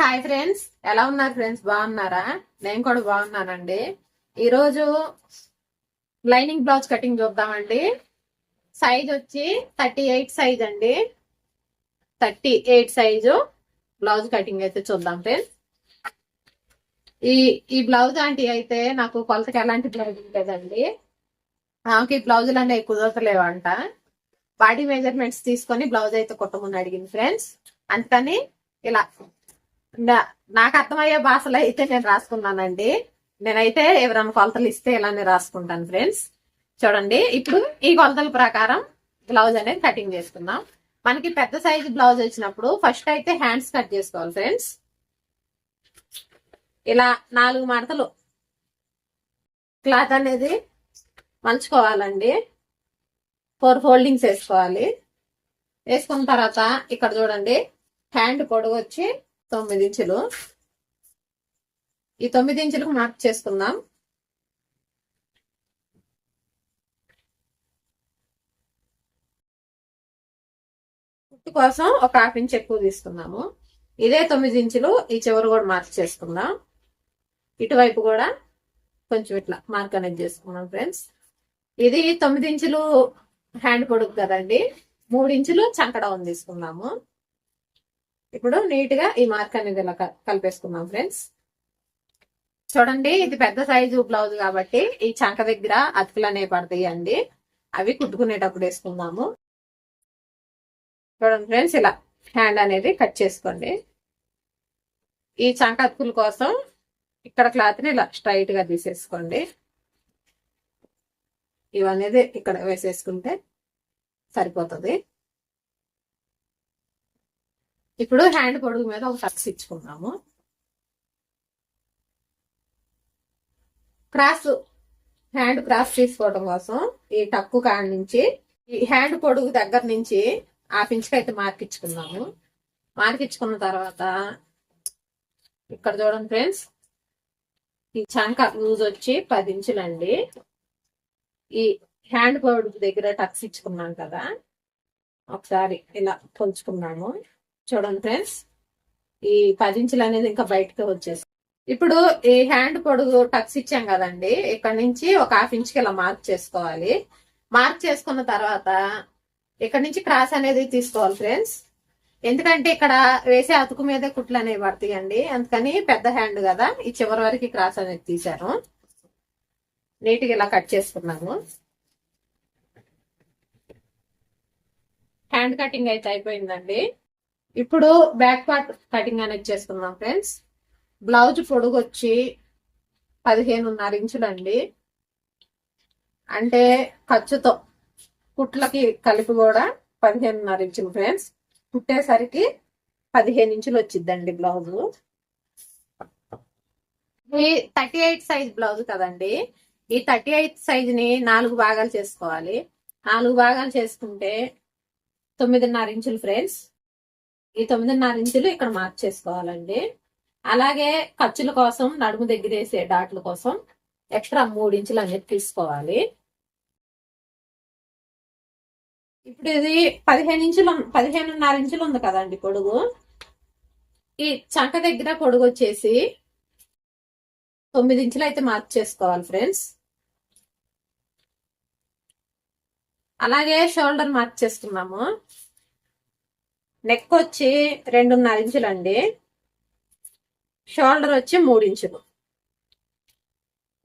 Hi friends. ఎలా ఉన్నారు friends? బాగున్నారా? నేను కూడా బాగున్నానండి. ఈరోజు లైనింగ్ బ్లౌజ్ కటింగ్ చూద్దామండి. సైజ్ వచ్చి థర్టీ ఎయిట్ సైజ్ అండి. Thirty eight size blouse cutting అయితే చూద్దాం ఫ్రెండ్స్. ఈ ఈ బ్లౌజ్ ఆంటీ అయితే నాకు కొలతకి ఎలాంటి బ్లౌజ్ ఉంటుందండి నాకు ఈ బ్లౌజులు అనేవి కుదరతలేవంట బాడీ మెజర్మెంట్స్ తీసుకొని బ్లౌజ్ అయితే కుట్టమని అడిగింది ఫ్రెండ్స్. అంతని ఇలా నాకు అర్థమయ్యే భాషలో అయితే నేను రాసుకున్నానండి. నేనైతే ఎవరైనా కొలతలు ఇస్తే ఇలానే రాసుకుంటాను ఫ్రెండ్స్. చూడండి ఇప్పుడు ఈ కొలతల ప్రకారం బ్లౌజ్ అనేది కటింగ్ చేసుకుందాం. మనకి పెద్ద సైజు బ్లౌజ్ వచ్చినప్పుడు ఫస్ట్ అయితే హ్యాండ్స్ కట్ చేసుకోవాలి ఫ్రెండ్స్. ఇలా నాలుగు మడతలు క్లాత్ అనేది మలుచుకోవాలండి. ఫోర్ ఫోల్డింగ్స్ వేసుకోవాలి. వేసుకున్న తర్వాత ఇక్కడ చూడండి హ్యాండ్ పొడుగు వచ్చి తొమ్మిది ఇంచులు. ఈ తొమ్మిది ఇంచులకు మార్క్ చేసుకుందాం. కుట్టు కోసం ఒక హాఫ్ ఇంచ్ ఎక్కువ తీసుకున్నాము ఇదే తొమ్మిది ఇంచులు ఈ చివరి కూడా మార్క్ చేసుకుందాం. ఇటువైపు కూడా కొంచెం ఇట్లా మార్క్ అనేది చేసుకున్నాం ఫ్రెండ్స్ ఇది తొమ్మిది ఇంచులు హ్యాండ్ పొడుగు కదండి. మూడు ఇంచులు చంకడౌన్ తీసుకున్నాము ఇప్పుడు నీట్గా ఈ మార్క్ అనేది ఇలా క- కలిపేసుకుందాం ఫ్రెండ్స్ చూడండి ఇది పెద్ద సైజు బ్లౌజ్ కాబట్టి ఈ చంక దగ్గర అతుకులు అనేవి పడతాయి అండి. అవి కుట్టుకునేటప్పుడు వేసుకుందాము. చూడండి ఫ్రెండ్స్ ఇలా హ్యాండ్ అనేది కట్ చేసుకోండి. ఈ చంక అతుకుల కోసం ఇక్కడ క్లాత్ని ఇలా స్ట్రైట్గా తీసేసుకోండి. ఇవనేది ఇక్కడ వేసేసుకుంటే సరిపోతుంది. ఇప్పుడు హ్యాండ్ పొడుగు మీద ఒక టక్స్ ఇచ్చుకున్నాము క్రాస్ హ్యాండ్ క్రాస్ తీసుకోవడం కోసం ఈ టక్కు కాడ నుంచి ఈ హ్యాండ్ పొడుగు దగ్గర నుంచి హాఫ్ ఇంచ్కి అయితే మార్క్ ఇచ్చుకున్నాము మార్క్ ఇచ్చుకున్న తర్వాత ఇక్కడ చూడండి ఫ్రెండ్స్ ఈ చంక లూజ్ వచ్చి పది ఇంచులండి. ఈ హ్యాండ్ పొడుగు దగ్గర టక్స్ ఇచ్చుకున్నాం కదా ఒకసారి ఇలా పొంచుకున్నాము చూడండి ఫ్రెండ్స్. ఈ పది ఇంచులు అనేది ఇంకా బయటకు వచ్చేసి ఇప్పుడు ఈ హ్యాండ్ పొడుగు టక్స్ ఇచ్చాం కదండి. ఇక్కడ నుంచి ఒక హాఫ్ ఇంచ్కి ఇలా మార్క్ చేసుకోవాలి. మార్క్ చేసుకున్న తర్వాత ఇక్కడ నుంచి క్రాస్ అనేది తీసుకోవాలి ఫ్రెండ్స్. ఎందుకంటే ఇక్కడ వేసే అతుకు మీదే కుట్లు అనేవి పడతాయండి. అందుకని పెద్ద హ్యాండ్ కదా. ఈ చివరి వరకు క్రాస్ అనేది తీశాను. నీట్గా ఇలా కట్ చేసుకున్నాము. హ్యాండ్ కటింగ్ అయితే అయిపోయిందండి. ఇప్పుడు బ్యాక్ పార్ట్ కటింగ్ అనేది చేసుకుందాం ఫ్రెండ్స్ బ్లౌజ్ పొడుగు వచ్చి పదిహేనున్నర ఇంచులండి. అంటే ఖర్చుతో కుట్లకి కలిపి కూడా పదిహేనున్నర ఇంచులు ఫ్రెండ్స్ కుట్టేసరికి పదిహేను ఇంచులు వచ్చిద్దండి బ్లౌజ్. ఈ థర్టీ ఎయిట్ సైజ్ బ్లౌజ్ కదండి. ఈ థర్టీ ఎయిట్ సైజ్ని నాలుగు భాగాలు చేసుకోవాలి. నాలుగు భాగాలు చేసుకుంటే తొమ్మిదిన్నర ఇంచులు ఫ్రెండ్స్ ఈ తొమ్మిదిన్నర ఇంచులు ఇక్కడ మార్క్ చేసుకోవాలండి. అలాగే ఖర్చుల కోసం నడుము దగ్గర వేసే డాట్ల కోసం ఎక్స్ట్రా మూడు ఇంచులు అనేది తీసుకోవాలి. ఇప్పుడు ఇది పదిహేను ఇంచులు పదిహేనున్నర ఇంచులు ఉంది కదండి పొడుగు. ఈ చంక దగ్గర పొడుగు వచ్చేసి తొమ్మిది ఇంచులు అయితే మార్క్ చేసుకోవాలి ఫ్రెండ్స్ అలాగే షోల్డర్ మార్క్ చేసుకున్నాము. నెక్ వచ్చి రెండున్నర ఇంచులు అండి షోల్డర్ వచ్చి మూడు ఇంచులు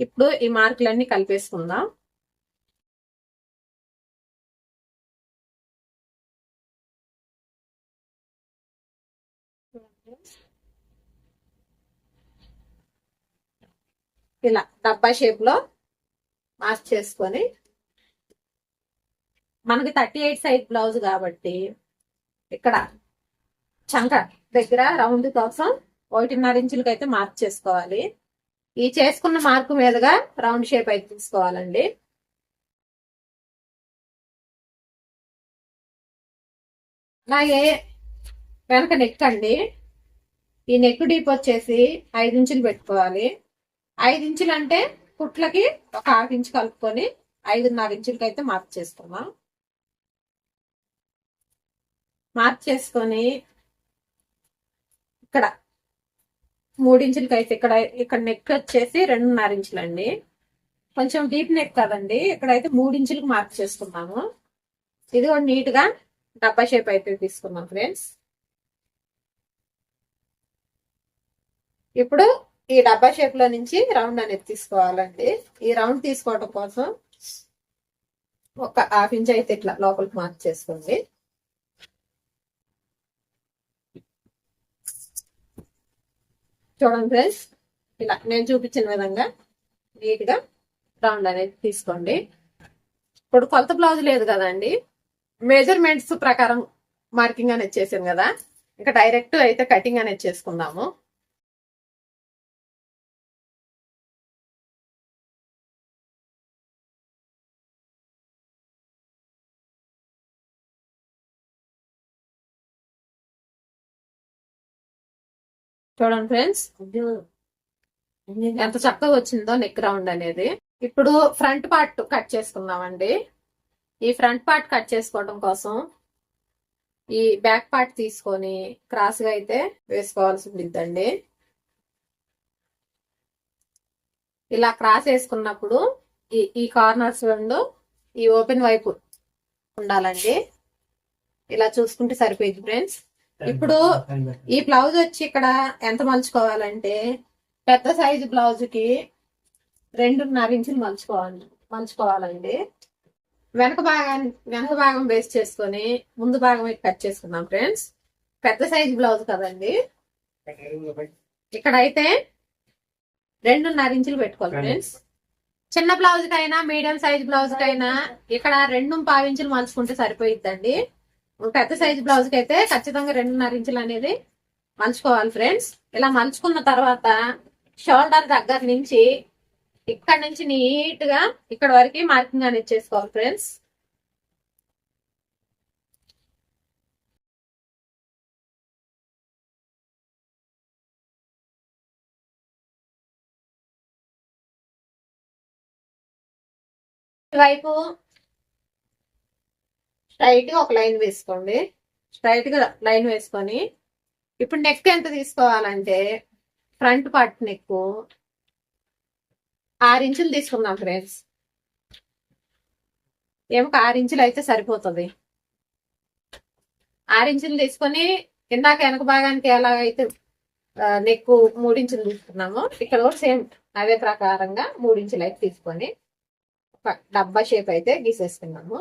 ఇప్పుడు ఈ మార్కులన్నీ కలిపేసుకుందాం. ఇలా డబ్బా షేప్లో మార్క్ చేసుకొని మనకి థర్టీ ఎయిట్ సైజ్ బ్లౌజ్ కాబట్టి ఇక్కడ చంక దగ్గర రౌండ్ కోసం ఒకటిన్నర ఇంచులకి అయితే మార్క్ చేసుకోవాలి. ఈ చేసుకున్న మార్కు మీదుగా రౌండ్ షేప్ అయితే తీసుకోవాలండి. అలాగే వెనక నెక్ అండి. ఈ నెక్ డీప్ వచ్చేసి ఐదు ఇంచులు పెట్టుకోవాలి. ఐదు ఇంచులు అంటే కుట్లకి ఒక హాఫ్ ఇంచు కలుపుకొని ఐదున్నర ఇంచులకి అయితే మార్క్ చేసుకున్నాం మార్క్ చేసుకొని ఇక్కడ మూడు ఇంచులకి అయితే ఇక్కడ ఇక్కడ నెక్ వచ్చేసి రెండున్నర ఇంచులు అండి కొంచెం డీప్ నెక్ కదండి. ఇక్కడైతే మూడు ఇంచులకు మార్క్ చేసుకున్నాము. ఇది కూడా నీట్గా డబ్బా షేప్ అయితే తీసుకున్నాం ఫ్రెండ్స్ ఇప్పుడు ఈ డబ్బా షేప్లో నుంచి రౌండ్ అనేది తీసుకోవాలండి. ఈ రౌండ్ తీసుకోవడం కోసం ఒక హాఫ్ ఇంచ్ అయితే ఇట్లా లోపలికి మార్క్ చేసుకోండి. చూడండి ఫ్రెండ్స్. ఇలా నేను చూపించిన విధంగా నీట్గా రౌండ్ అనేది తీసుకోండి. ఇప్పుడు కొలత బ్లౌజ్ లేదు కదండి. మెజర్మెంట్స్ ప్రకారం మార్కింగ్ అనేది చేసాను కదా. ఇంకా డైరెక్ట్ అయితే కటింగ్ అనేది చేసుకుందాము. చూడండి ఫ్రెండ్స్. ఎంత చక్కగా వచ్చిందో నెక్ రౌండ్ అనేది. ఇప్పుడు ఫ్రంట్ పార్ట్ కట్ చేసుకుందామండి. ఈ ఫ్రంట్ పార్ట్ కట్ చేసుకోవడం కోసం ఈ బ్యాక్ పార్ట్ తీసుకొని క్రాస్గా అయితే వేసుకోవాల్సి ఉండిద్దండి. ఇలా క్రాస్ వేసుకున్నప్పుడు ఈ ఈ కార్నర్స్ రెండు ఈ ఓపెన్ వైపు ఉండాలండి. ఇలా చూసుకుంటే సరిపోయింది ఫ్రెండ్స్. ఇప్పుడు ఈ బ్లౌజ్ వచ్చి ఇక్కడ ఎంత మలుచుకోవాలంటే పెద్ద సైజు బ్లౌజ్కి రెండున్నర ఇంచులు మలుచుకోవాలి మలుచుకోవాలండి. వెనక భాగాన్ని వెనక భాగం వేస్ట్ చేసుకొని ముందు భాగం కట్ చేసుకుందాం ఫ్రెండ్స్ పెద్ద సైజు బ్లౌజ్ కదండి. ఇక్కడైతే రెండున్నర ఇంచులు పెట్టుకోవాలి ఫ్రెండ్స్ చిన్న బ్లౌజ్ కైనా మీడియం సైజ్ బ్లౌజ్ కైనా ఇక్కడ రెండు పావు ఇంచులు మలుచుకుంటే సరిపోయిద్దండి. పెద్ద సైజ్ బ్లౌజ్కి అయితే ఖచ్చితంగా రెండున్నర ఇంచులు అనేది మలుచుకోవాలి ఫ్రెండ్స్ ఇలా మలుచుకున్న తర్వాత షోల్డర్ దగ్గర నుంచి ఇక్కడ నుంచి నీట్గా ఇక్కడ వరకు మార్కింగ్ అనేది చేసుకోవాలి ఫ్రెండ్స్ వైపు స్ట్రైట్గా ఒక లైన్ వేసుకోండి. స్ట్రైట్గా లైన్ వేసుకొని ఇప్పుడు నెక్ ఎంత తీసుకోవాలంటే ఫ్రంట్ పార్ట్ నెక్ ఆరు ఇంచులు తీసుకుందాం ఫ్రెండ్స్ ఏమో ఆరు ఇంచులు అయితే సరిపోతుంది. ఆరు ఇంచులు తీసుకొని ఇందాక వెనక భాగానికి ఎలాగైతే నెక్ మూడించులు తీసుకున్నామో ఇక్కడ కూడా సేమ్ అదే ప్రకారంగా మూడించులు అయితే తీసుకొని ఒక డబ్బా షేప్ అయితే గీసేసుకున్నాము.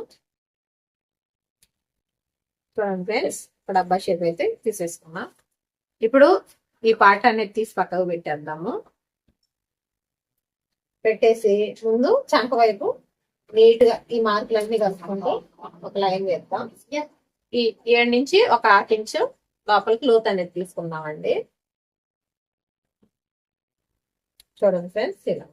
చూడండి ఫ్రెండ్స్ ఇప్పుడు డబ్బా షేప్ అయితే తీసేసుకున్నాం ఇప్పుడు ఈ పాట అనేది తీసి పక్కకు పెట్టేద్దాము. పెట్టేసి ముందు చంక వైపు నీట్గా ఈ మార్కులన్నీ కలుపుకుంటూ ఒక లైన్ వేద్దాం. ఈ ఏడు నుంచి ఒక హాఫ్ ఇంచు లోపలికి లోత్ అనేది తీసుకుందామండి. చూడండి ఫ్రెండ్స్ ఇలా.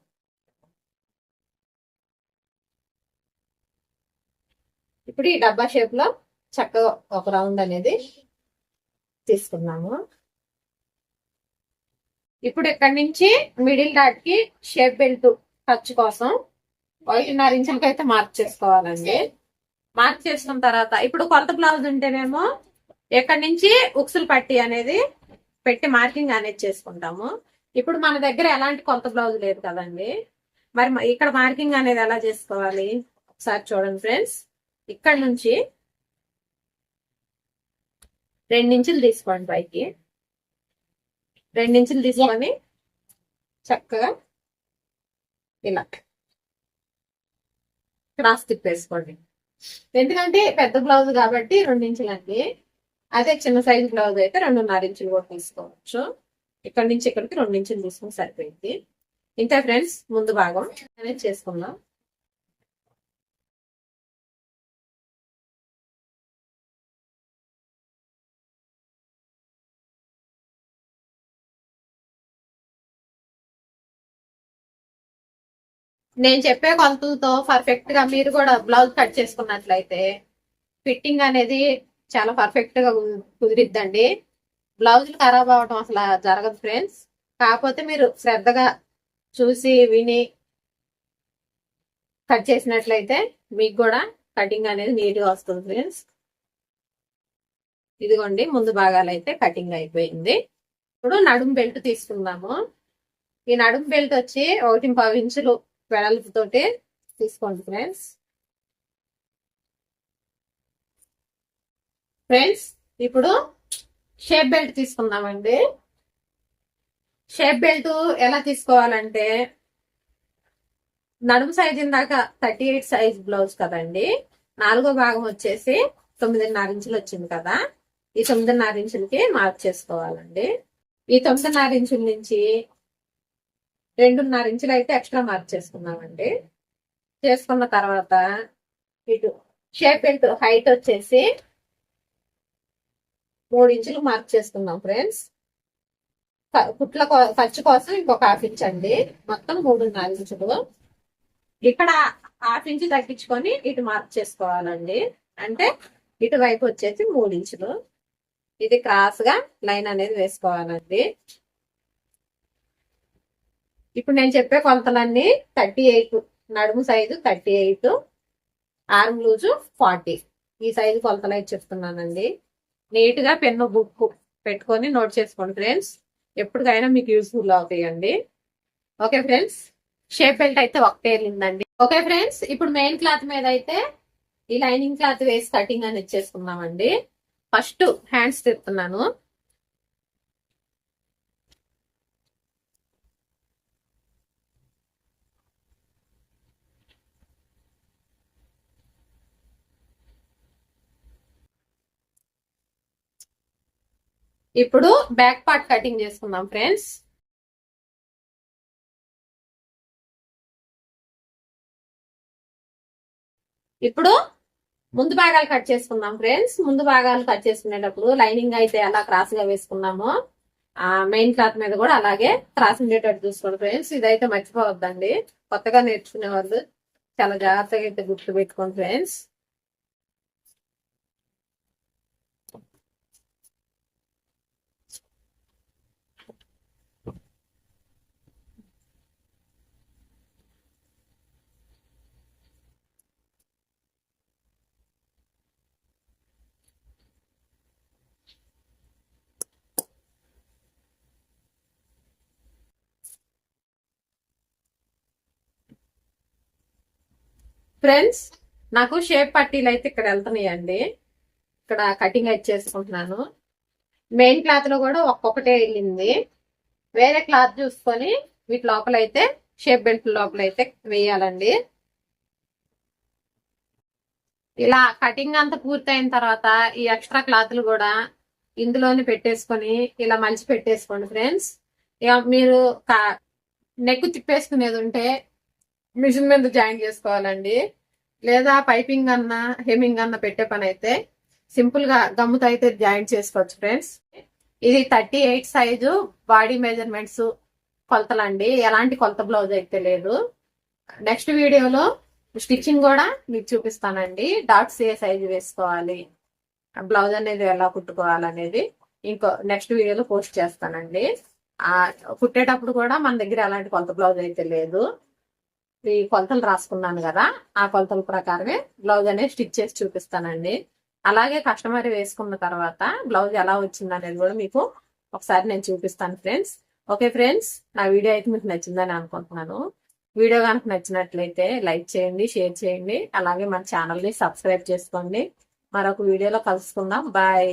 ఇప్పుడు ఈ డబ్బా షేప్లో చక్కగా ఒక రౌండ్ అనేది తీసుకున్నాము. ఇప్పుడు ఇక్కడ నుంచి మిడిల్ డాట్కి షేప్ బెల్ట్ ఖర్చు కోసం ఒకటిన్నర ఇంచులకి అయితే మార్క్ చేసుకోవాలండి. మార్క్ చేసుకున్న తర్వాత ఇప్పుడు కొలత బ్లౌజ్ ఉంటేనేమో ఎక్కడి నుంచి ఉక్సులు పట్టి అనేది పెట్టి మార్కింగ్ అనేది చేసుకుంటాము. ఇప్పుడు మన దగ్గర ఎలాంటి కొలత బ్లౌజ్ లేదు కదండి. మరి ఇక్కడ మార్కింగ్ అనేది ఎలా చేసుకోవాలి? ఒకసారి చూడండి ఫ్రెండ్స్. ఇక్కడ నుంచి రెండించులు తీసుకోండి పైకి. రెండించులు తీసుకొని చక్కగా ఇలా క్రాస్ తిప్పేసుకోండి ఎందుకంటే పెద్ద బ్లౌజ్ కాబట్టి రెండించులు అండి అదే చిన్న సైజు బ్లౌజ్ అయితే రెండున్నర ఇంచులు కూడా తీసుకోవచ్చు. ఇక్కడ నుంచి ఇక్కడికి రెండు ఇంచులు తీసుకుని సరిపోయింది. ఇంతే ఫ్రెండ్స్ ముందు భాగం అనేది చేసుకుందాం. నేను చెప్పే కొలతలతో పర్ఫెక్ట్గా మీరు కూడా బ్లౌజ్ కట్ చేసుకున్నట్లయితే ఫిట్టింగ్ అనేది చాలా పర్ఫెక్ట్గా కుదిరిద్దండి. బ్లౌజులు ఖరాబ్ అవడం అసలు జరగదు ఫ్రెండ్స్ కాకపోతే మీరు శ్రద్ధగా చూసి విని కట్ చేసినట్లయితే మీకు కూడా కటింగ్ అనేది నీట్గా వస్తుంది ఫ్రెండ్స్ ఇదిగోండి ముందు భాగాలు అయితే కటింగ్ అయిపోయింది. ఇప్పుడు నడుము బెల్ట్ తీసుకుందాము. ఈ నడుం బెల్ట్ వచ్చి ఒకటి పది ఇంచులు వెడల్పుతోటి తీసుకోండి ఫ్రెండ్స్ ఫ్రెండ్స్ ఇప్పుడు షేప్ బెల్ట్ తీసుకుందామండి. షేప్ బెల్ట్ ఎలా తీసుకోవాలంటే నడుము సైజ్ ఇందాక థర్టీ ఎయిట్ సైజ్ బ్లౌజ్ కదండి. నాలుగో భాగం వచ్చేసి తొమ్మిదిన్నర ఇంచులు వచ్చింది కదా. ఈ తొమ్మిదిన్నర ఇంచులకి మార్క్ చేసుకోవాలండి. ఈ తొమ్మిదిన్నర ఇంచుల నుంచి రెండున్నర ఇంచులు అయితే ఎక్స్ట్రా మార్క్ చేసుకున్నామండి చేసుకున్న తర్వాత ఇటు షేప్ బెల్ట్ హైట్ వచ్చేసి మూడు ఇంచులు మార్క్ చేసుకున్నాం ఫ్రెండ్స్. కుట్ల ఖర్చు కోసం ఇంకొక హాఫ్ ఇంచ్ అండి. మొత్తం మూడున్నర ఇంచులు. ఇక్కడ హాఫ్ ఇంచ్ తగ్గించుకొని ఇటు మార్క్ చేసుకోవాలండి. అంటే ఇటు వైపు వచ్చేసి మూడు ఇంచులు. ఇది క్రాస్గా లైన్ అనేది వేసుకోవాలండి. ఇప్పుడు నేను చెప్పే కొలతలన్నీ థర్టీ ఎయిట్ నడుము size thirty eight arm loose forty ఈ సైజు కొలతలు అయితే చెప్తున్నానండి నీట్గా పెన్ను బుక్ పెట్టుకొని నోట్ చేసుకోండి ఫ్రెండ్స్. ఎప్పటికైనా మీకు యూస్ఫుల్ అవుతాయండి. Okay friends? షేప్ బెల్ట్ అయితే ఒకటే వెళ్ళిందండి ఓకే ఫ్రెండ్స్? ఇప్పుడు మెయిన్ క్లాత్ మీద అయితే ఈ లైనింగ్ క్లాత్ వేసి కటింగ్ అని ఇచ్చేసుకున్నామండి ఫస్ట్ హ్యాండ్స్ తిప్పుతున్నాను ఇప్పుడు బ్యాక్ పార్ట్ కటింగ్ చేసుకుందాం ఫ్రెండ్స్. ఇప్పుడు ముందు భాగాలు కట్ చేసుకుందాం ఫ్రెండ్స్. ముందు భాగాలు కట్ చేసుకునేటప్పుడు లైనింగ్ అయితే ఎలా క్రాస్గా వేసుకున్నామో. ఆ మెయిన్ క్లాత్ మీద కూడా అలాగే క్రాస్ ఉండేటట్టు చూసుకోండి ఫ్రెండ్స్. ఇదైతే మర్చిపోవద్దండి. కొత్తగా నేర్చుకునే వాళ్ళు చాలా జాగ్రత్తగా అయితే గుర్తు పెట్టుకోండి ఫ్రెండ్స్. ఫ్రెండ్స్ నాకు షేప్ పట్టీలు అయితే ఇక్కడ వెళ్తున్నాయండి. ఇక్కడ కటింగ్ అయితే చేసుకుంటున్నాను. మెయిన్ క్లాత్లో కూడా ఒక్కొక్కటే వెళ్ళింది. వేరే క్లాత్ చూసుకొని వీటి లోపల అయితే షేప్ బెల్ట్ లోపల అయితే వేయాలండి. ఇలా కటింగ్ అంతా పూర్తయిన తర్వాత ఈ ఎక్స్ట్రా క్లాత్లు కూడా ఇందులోనే పెట్టేసుకొని ఇలా మలిచి పెట్టేసుకోండి ఫ్రెండ్స్. ఇక మీరు నెక్ తిప్పేసుకునేది ఉంటే మిషన్ మీద జాయిన్ చేసుకోవాలండి. లేదా పైపింగ్ అన్న హెమింగ్ అన్న పెట్టే పని అయితే సింపుల్గా గమ్ముతో అయితే జాయిన్ చేసుకోవచ్చు ఫ్రెండ్స్. ఇది thirty eight size body measurements కొలతలండి. ఎలాంటి కొలత బ్లౌజ్ అయితే లేదు. నెక్స్ట్ వీడియోలో స్టిచ్చింగ్ కూడా మీకు చూపిస్తానండి. డాట్స్ ఏ సైజు వేసుకోవాలి. బ్లౌజ్ అనేది ఎలా కుట్టుకోవాలనేది ఇంకో నెక్స్ట్ వీడియోలో పోస్ట్ చేస్తానండి. ఆ కుట్టేటప్పుడు కూడా మన దగ్గర ఎలాంటి కొలత బ్లౌజ్ అయితే లేదు. ఈ కొలతలు రాసుకున్నాను కదా ఆ కొలతల ప్రకారమే బ్లౌజ్ అనేది స్టిచ్ చేసి చూపిస్తానండి. అలాగే కస్టమర్ వేసుకున్న తర్వాత బ్లౌజ్ ఎలా వచ్చింది అనేది కూడా మీకు ఒకసారి నేను చూపిస్తాను ఫ్రెండ్స్. ఓకే ఫ్రెండ్స్ నా వీడియో అయితే మీకు నచ్చిందని అనుకుంటున్నాను. వీడియో కనుక నచ్చినట్లయితే లైక్ చేయండి షేర్ చేయండి. అలాగే మన ఛానల్ని సబ్స్క్రైబ్ చేసుకోండి. మరొక వీడియోలో కలుసుకుందాం. బాయ్.